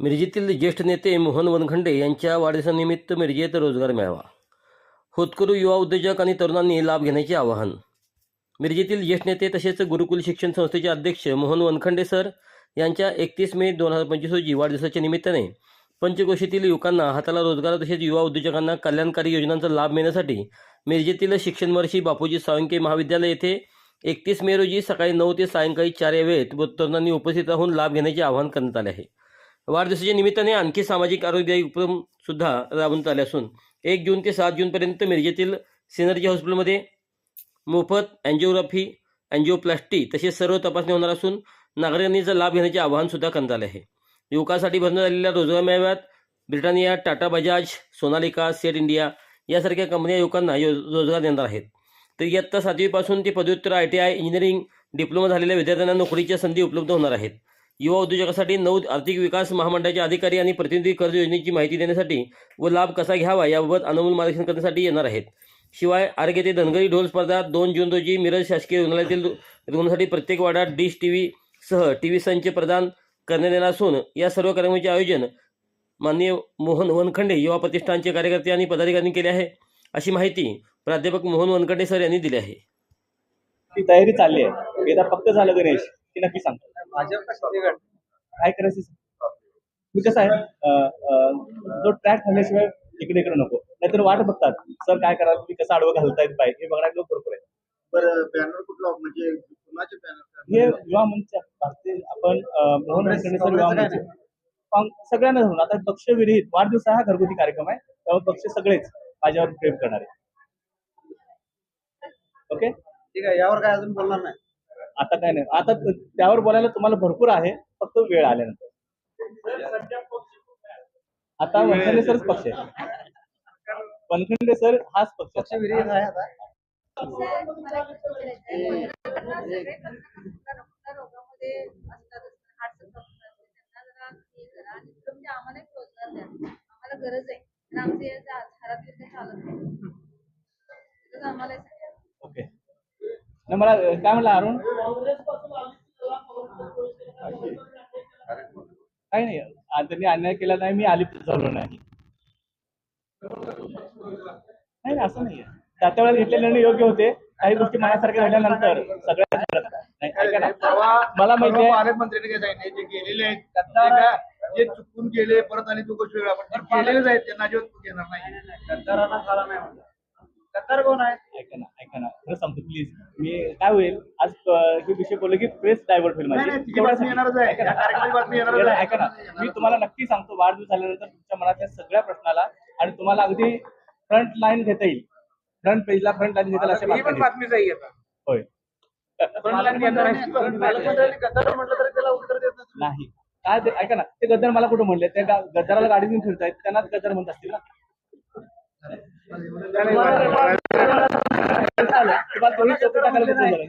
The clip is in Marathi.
मिरजेतील ज्येष्ठ नेते मोहन वनखंडे यांच्या वाढदिवसानिमित्त मिरजेत रोजगार मेळावा. होतकरू युवा उद्योजक आणि तरुणांनी लाभ घेण्याचे आवाहन. मिरजेतील ज्येष्ठ नेते तसेच गुरुकुल शिक्षण संस्थेचे अध्यक्ष मोहन वनखंडे सर यांच्या एकतीस मे दोन हजार पंचवीस रोजी वाढदिवसाच्या निमित्ताने पंचकोशीतील युवकांना हाताला रोजगार तसेच युवा उद्योजकांना कल्याणकारी योजनांचा लाभ मिळण्यासाठी मिरजेतील शिक्षणवर्षी बापूजी सावंके महाविद्यालय येथे एकतीस मे रोजी सकाळी नऊ ते सायंकाळी चार या वेळेत तरुणांनी उपस्थित राहून लाभ घेण्याचे आवाहन करण्यात आले आहे. वाढदिवसाच्या निमित्ताने आणखी सामाजिक आरोग्यदायी उपक्रम सुद्धा राबवण्यात आले असून एक जून ते सात जूनपर्यंत मिरजेतील सिनर्जी हॉस्पिटलमध्ये मोफत अँजिओग्राफी अँजिओप्लास्टी तसेच सर्व तपासणी होणार असून नागरिकांनी लाभ घेण्याचे आवाहन सुद्धा करण्यात आले आहे. युवकांसाठी भरण्यात आलेल्या रोजगार मेळाव्यात ब्रिटानिया टाटा बजाज सोनालिका सेट इंडिया यासारख्या कंपन्या युवकांना यो रोजगार देणार आहेत. तर इयत्ता सातवीपासून ते पदव्युत्तर I T I engineering diploma झालेल्या विद्यार्थ्यांना नोकरीच्या संधी उपलब्ध होणार आहेत. युवा उद्योजकासाठी नऊ आर्थिक विकास महामंडळाचे अधिकारी आणि प्रतिनिधी कर्ज योजनेची माहिती देण्यासाठी व लाभ कसा घ्यावा याबाबत अनमोल मार्गदर्शन करण्यासाठी येणार आहेत. शिवाय आरोग्य ते धनगरी ढोल स्पर्धा दोन जून रोजी मिरज शासकीय रुग्णालयातील रुग्णासाठी प्रत्येक वार्डात डिश टी व्ही सह टी व्ही संच प्रदान करण्यात येणार असून या सर्व कार्यक्रमाचे आयोजन माननीय मोहन वनखंडे युवा प्रतिष्ठानचे कार्यकर्ते आणि पदाधिकाऱ्यांनी केले आहे. अशी माहिती प्राध्यापक मोहन वनखंडे सर यांनी दिली आहे. ती तयारी चालली आहे. एकदा फक्त झालं गणेश की नक्की सांगतो. काय करायचं. मी कसं आहे तो ट्रॅक घालण्याशिवाय इकडे इकडे नको. नाहीतर वाट बघतात सर काय करा तुम्ही कसं आडवं घालतायत पाय हे बघणार लोक बरोबर आहे. बरं बॅनर कुठला म्हणजे कुणाचे हे मंच भारतीय आपण मोहन मंच सगळ्यांना धरून. आता पक्ष विरहित वाढदिवस हा घरगुती कार्यक्रम आहे. त्यामुळे पक्ष सगळेच माझ्यावर प्रेम करणार. आहे ओके? ठीक आहे यावर काय अजून बोलणार नाही. आता काय नाही. आता त्यावर बोलायला तुम्हाला भरपूर आहे फक्त वेळ आल्यानंतर. आता वनखंडे सरच पक्ष आहे. वनखंडे सर हाच पक्ष पक्ष आहे. आता. आम्हाला गरज आहे. आणि आमचे चालत नाही. मला काय म्हणलं अरुण? काही नाही त्यांनी अन्याय केला नाही मी अलिप्त झालो नाही. नाही नाही, असं नाही त्या त्या वेळेला घेतलेले निर्णय योग्य होते. काही गोष्टी मनासारख्या झाल्यानंतर सगळ्या नाही ऐका ना. मला माहिती आहे जे गेलेले आहेत ते का- जे चुकून गेले परत आणि तू गोष्ट वेगळा. पण जे गेलेलेच आहेत त्यांना अजिबात तू घेणार नाही. गद्दारांना खाला नाही गद्दार कोण आहे ना? खरं सांगतो प्लीज मी काय होईल आज हे विषय बोललो की प्रेस डायव्हर्ट होईल माझी. बातमी. ऐका ना. बातमी मी तुम्हाला नक्की सांगतो वाढदिवस झाल्यानंतर तुमच्या मनातल्या सगळ्या प्रश्नाला आणि तुम्हाला अगदी फ्रंट लाईन घेता येईल. फ्रंट पेजला फ्रंट लाईन घेता येईल ही आता. होय. पालकमंत्र्यांनी पालकमंत्र्यांनी गद्दार म्हटलं तरी त्याला उत्तर देत नाही. काय ते ऐका ना. ते गद्दार मला कुठं म्हणले? त्या गद्दाराला गाडी घेऊन फिरतायत. त्यांना गद्दार म्हणत असतील ना. चालेल. तुम्हाला दोन्ही